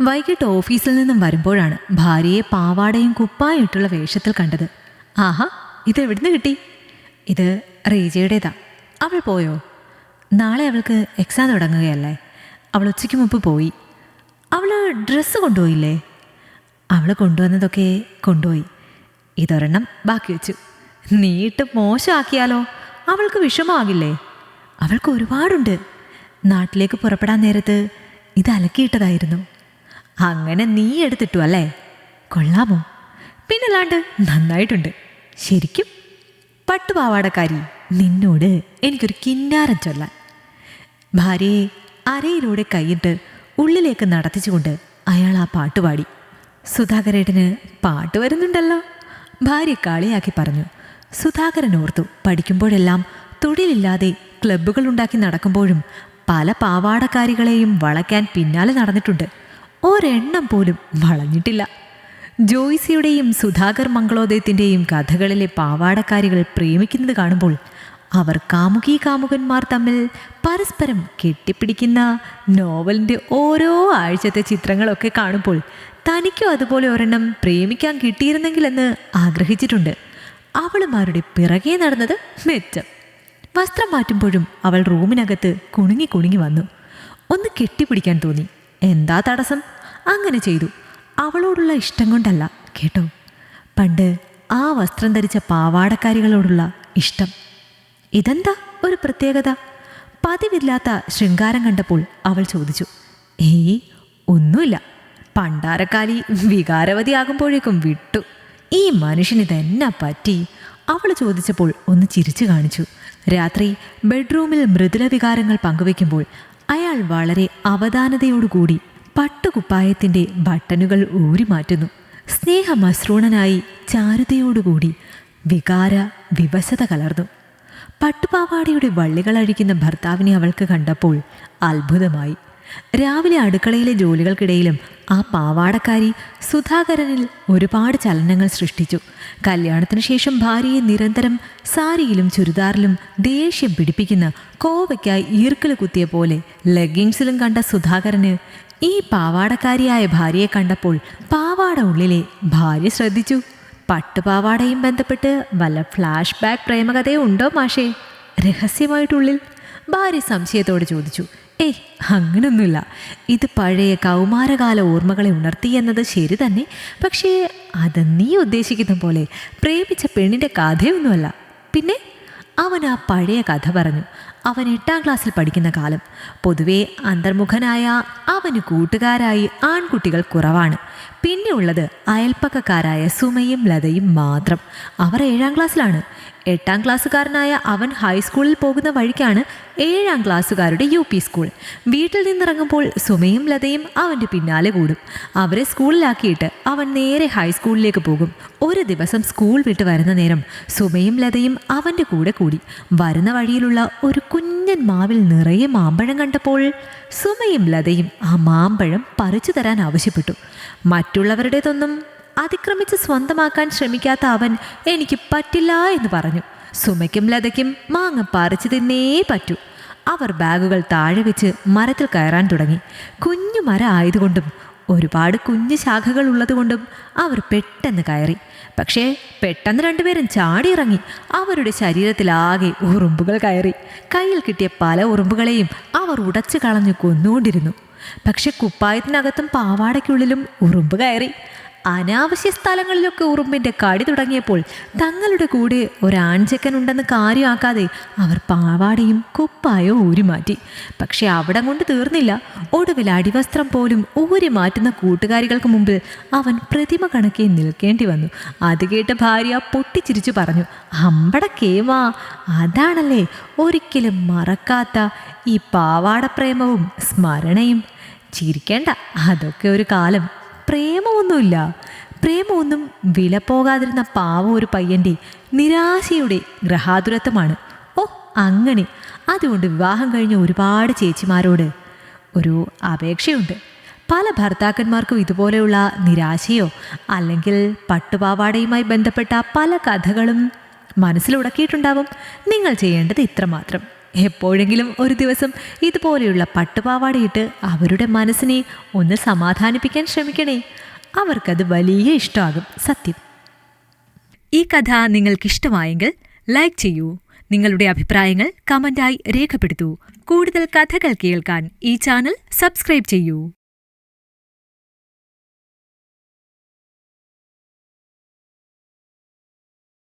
വൈകിട്ട് ഓഫീസിൽ നിന്നും വരുമ്പോഴാണ് ഭാര്യയെ പാവാടയും കുപ്പായും ഇട്ടുള്ള വേഷത്തിൽ കണ്ടത്. ആഹാ ഇത് എവിടുന്ന് കിട്ടി? ഇത് റീജയുടേതാ. അവൾ പോയോ? നാളെ അവൾക്ക് എക്സാം തുടങ്ങുകയല്ലേ? അവൾ ഉച്ചയ്ക്ക് മുമ്പ് പോയി. അവൾ ഡ്രസ്സ് കൊണ്ടുപോയില്ലേ? അവൾ കൊണ്ടുവന്നതൊക്കെ കൊണ്ടുപോയി. ഇതൊരെണ്ണം ബാക്കി വെച്ചു. നീട്ട് മോശമാക്കിയാലോ? അവൾക്ക് വിഷമമാകില്ലേ? അവൾക്ക് ഒരുപാടുണ്ട്. നാട്ടിലേക്ക് പുറപ്പെടാൻ നേരത്ത് ഇത് അലക്കിയിട്ടതായിരുന്നു. അങ്ങനെ നീ എടുത്തിട്ടു അല്ലേ? കൊള്ളാമോ? പിന്നല്ലാണ്ട് നന്നായിട്ടുണ്ട്. ശരിക്കും പട്ടുപാവാടക്കാരി നിന്നോട് എനിക്കൊരു കിന്നാരം ചൊല്ലാൻ. ഭാര്യയെ അരയിലൂടെ കൈയിട്ട് ഉള്ളിലേക്ക് നടത്തിച്ചുകൊണ്ട് അയാൾ ആ പാട്ടുപാടി സുധാകരേട്ടന് പാട്ട് വരുന്നുണ്ടല്ലോ. ഭാര്യ കാളിയാക്കി പറഞ്ഞു. സുധാകരൻ ഓർത്തു പഠിക്കുമ്പോഴെല്ലാം തൊഴിലില്ലാതെ ക്ലബ്ബുകൾ ഉണ്ടാക്കി നടക്കുമ്പോഴും പല പാവാടക്കാരികളെയും വളയ്ക്കാൻ പിന്നാലെ നടന്നിട്ടുണ്ട്. ഒരെണ്ണം പോലും വളഞ്ഞിട്ടില്ല. ജോയ്സിയുടെയും സുധാകർ മംഗളോദയത്തിന്റെയും കഥകളിലെ പാവാടക്കാരികൾ പ്രേമിക്കുന്നത് കാണുമ്പോൾ അവർ കാമുകി കാമുകന്മാർ തമ്മിൽ പരസ്പരം കെട്ടിപ്പിടിക്കുന്ന നോവലിന്റെ ഓരോ ആഴ്ചത്തെ ചിത്രങ്ങളൊക്കെ കാണുമ്പോൾ തനിക്കും അതുപോലെ ഒരെണ്ണം പ്രേമിക്കാൻ കിട്ടിയിരുന്നെങ്കിലെന്ന് ആഗ്രഹിച്ചിട്ടുണ്ട്. അവളുമാരുടെ പിറകെ നടന്നത് മെച്ചം. വസ്ത്രം മാറ്റുമ്പോഴും അവൾ റൂമിനകത്ത് കുണുങ്ങി കുണുങ്ങി വന്നു. ഒന്ന് കെട്ടിപ്പിടിക്കാൻ തോന്നി. എന്താ തടസ്സം? അങ്ങനെ ചെയ്തു. അവളോടുള്ള ഇഷ്ടം കൊണ്ടല്ല കേട്ടോ. പണ്ട് ആ വസ്ത്രം ധരിച്ച പാവാടക്കാരികളോടുള്ള ഇഷ്ടം. ഇതെന്താ ഒരു പ്രത്യേകത? പതിവില്ലാത്ത ശൃംഗാരം കണ്ടപ്പോൾ അവൾ ചോദിച്ചു ഏയ് ഒന്നുമില്ല. പണ്ടാരക്കാലി വികാരവതിയാകുമ്പോഴേക്കും വിട്ടു. ഈ മനുഷ്യന് ഇതെന്നാ പറ്റി? അവൾ ചോദിച്ചപ്പോൾ ഒന്ന് ചിരിച്ചു കാണിച്ചു. രാത്രി ബെഡ്റൂമിൽ മൃദുല വികാരങ്ങൾ പങ്കുവെക്കുമ്പോൾ അയാൾ വളരെ അവധാനതയോടുകൂടി പട്ടുകുപ്പായത്തിന്റെ ബട്ടണുകൾ ഊരി മാറ്റുന്നു സ്നേഹമസൃണനായി ചാരുതയോടുകൂടി വികാര വിവശത കലർന്നു. പട്ടുപാവാടയുടെ വള്ളികൾ അഴിക്കുന്ന ഭർത്താവിനെ അവൾക്ക് കണ്ടപ്പോൾ അത്ഭുതമായി. രാവിലെ അടുക്കളയിലെ ജോലികൾക്കിടയിലും ആ പാവാടക്കാരി സുധാകരനിൽ ഒരുപാട് ചലനങ്ങൾ സൃഷ്ടിച്ചു. കല്യാണത്തിന് ശേഷം ഭാര്യയെ നിരന്തരം സാരിയിലും ചുരിദാറിലും ദേഷ്യം പിടിപ്പിക്കുന്ന കോവയ്ക്കായി ഈർക്കിൽ കുത്തിയ പോലെ ലെഗിങ്സിലും കണ്ട സുധാകരന് ഈ പാവാടക്കാരിയായ ഭാര്യയെ കണ്ടപ്പോൾ പാവാട ഉള്ളിലെ ഭാര്യ ശ്രദ്ധിച്ചു. പട്ടുപാവാടയും ബന്ധപ്പെട്ട് വല്ല ഫ്ലാഷ് ബാക്ക് പ്രേമകഥയോ ഉണ്ടോ മാഷേ? രഹസ്യമായിട്ടുള്ളിൽ ഭാര്യ സംശയത്തോടെ ചോദിച്ചു. ഏയ് അങ്ങനൊന്നുമില്ല. ഇത് പഴയ കൗമാരകാല ഓർമ്മകളെ ഉണർത്തി എന്നത് ശരി തന്നെ. പക്ഷേ അത് നീ ഉദ്ദേശിക്കുന്ന പോലെ പ്രേമിച്ച പെണ്ണിന്റെ കഥയൊന്നുമല്ല. പിന്നെ അവൻ ആ പഴയ കഥ പറഞ്ഞു. അവൻ എട്ടാം ക്ലാസ്സിൽ പഠിക്കുന്ന കാലം. പൊതുവേ അന്തർമുഖനായ അവന് കൂട്ടുകാരായി ആൺകുട്ടികൾ കുറവാണ്. പിന്നെ ഉള്ളത് അയൽപ്പക്കക്കാരായ സുമയും ലതയും മാത്രം. അവർ ഏഴാം ക്ലാസ്സിലാണ്. എട്ടാം ക്ലാസ്സുകാരനായ അവൻ ഹൈസ്കൂളിൽ പോകുന്ന വഴിക്കാണ് ഏഴാം ക്ലാസ്സുകാരുടെ യു പി സ്കൂൾ. വീട്ടിൽ നിന്നിറങ്ങുമ്പോൾ സുമയും ലതയും അവന്റെ പിന്നാലെ കൂടും. അവരെ സ്കൂളിലാക്കിയിട്ട് അവൻ നേരെ ഹൈസ്കൂളിലേക്ക് പോകും. ഒരു ദിവസം സ്കൂൾ വിട്ട് വരുന്ന നേരം സുമയും ലതയും അവന്റെ കൂടെ കൂടി. വരുന്ന വഴിയിലുള്ള ഒരു കുഞ്ഞൻ മാവിൽ നിറയെ മാമ്പഴം കണ്ടപ്പോൾ സുമയും ലതയും ആ മാമ്പഴം പറിച്ചു തരാൻ ആവശ്യപ്പെട്ടു. മറ്റുള്ളവരുടേതൊന്നും അതിക്രമിച്ച് സ്വന്തമാക്കാൻ ശ്രമിക്കാത്ത അവൻ എനിക്ക് പറ്റില്ല എന്ന് പറഞ്ഞു. സുമയ്ക്കും ലതയ്ക്കും മാങ്ങ പറിച്ചു തിന്നേ പറ്റൂ. അവർ ബാഗുകൾ താഴെ വെച്ച് മരത്തിൽ കയറാൻ തുടങ്ങി. കുഞ്ഞു മരം ആയതുകൊണ്ടും ഒരുപാട് കുഞ്ഞു ശാഖകൾ ഉള്ളതുകൊണ്ടും അവർ പെട്ടെന്ന് കയറി. പക്ഷേ പെട്ടെന്ന് രണ്ടുപേരും ചാടിയിറങ്ങി. അവരുടെ ശരീരത്തിലാകെ ഉറുമ്പുകൾ കയറി. കയ്യിൽ കിട്ടിയ പല ഉറുമ്പുകളെയും അവർ ഉടച്ചു കളഞ്ഞു കൊന്നുകൊണ്ടിരുന്നു. പക്ഷെ കുപ്പായത്തിനകത്തും പാവാടയ്ക്കുള്ളിലും ഉറുമ്പ് കയറി. അനാവശ്യ സ്ഥലങ്ങളിലൊക്കെ ഉറുമ്പിന്റെ കടി തുടങ്ങിയപ്പോൾ തങ്ങളുടെ കൂടെ ഒരാൺചക്കൻ ഉണ്ടെന്ന് കാര്യമാക്കാതെ അവർ പാവാടയും കുപ്പായോ ഊരിമാറ്റി. പക്ഷെ അവിടെ കൊണ്ട് തീർന്നില്ല. ഒടുവിൽ അടിവസ്ത്രം പോലും ഊരി മാറ്റുന്ന കൂട്ടുകാരികൾക്ക് മുമ്പിൽ അവൻ പ്രതിമ കണക്കെ നിൽക്കേണ്ടി വന്നു. അത് കേട്ട ഭാര്യ പൊട്ടിച്ചിരിച്ചു പറഞ്ഞു അമ്പട കേമാ അതാണല്ലേ. ഒരിക്കലും മറക്കാത്ത ഈ പാവാട പ്രേമവും സ്മരണയും ചിരിക്കേണ്ട. അതൊക്കെ ഒരു കാലം. പ്രേമമൊന്നുമില്ല. പ്രേമമൊന്നും വില പോകാതിരുന്ന പാവ ഒരു പയ്യന്റെ നിരാശയുടെ ഗ്രഹാതുരത്വമാണ് ഓ അങ്ങനെ. അതുകൊണ്ട് വിവാഹം കഴിഞ്ഞ ഒരുപാട് ചേച്ചിമാരോട് ഒരു അപേക്ഷയുണ്ട്. പല ഭർത്താക്കന്മാർക്കും ഇതുപോലെയുള്ള നിരാശയോ അല്ലെങ്കിൽ പട്ടുപാവാടയുമായി ബന്ധപ്പെട്ട പല കഥകളും മനസ്സിലുടക്കിയിട്ടുണ്ടാവും നിങ്ങൾ ചെയ്യേണ്ടത് ഇത്രമാത്രം. എപ്പോഴെങ്കിലും ഒരു ദിവസം ഇതുപോലെയുള്ള പട്ടുപാവാടയിട്ട് അവരുടെ മനസ്സിനെ ഒന്ന് സമാധാനിപ്പിക്കാൻ ശ്രമിക്കണേ. അവർക്കത് വലിയ ഇഷ്ടമാകും സത്യം. ഈ കഥ നിങ്ങൾക്കിഷ്ടമായെങ്കിൽ ലൈക്ക് ചെയ്യൂ. നിങ്ങളുടെ അഭിപ്രായങ്ങൾ കമന്റായി രേഖപ്പെടുത്തൂ. കൂടുതൽ കഥകൾ കേൾക്കാൻ ഈ ചാനൽ സബ്സ്ക്രൈബ് ചെയ്യൂ.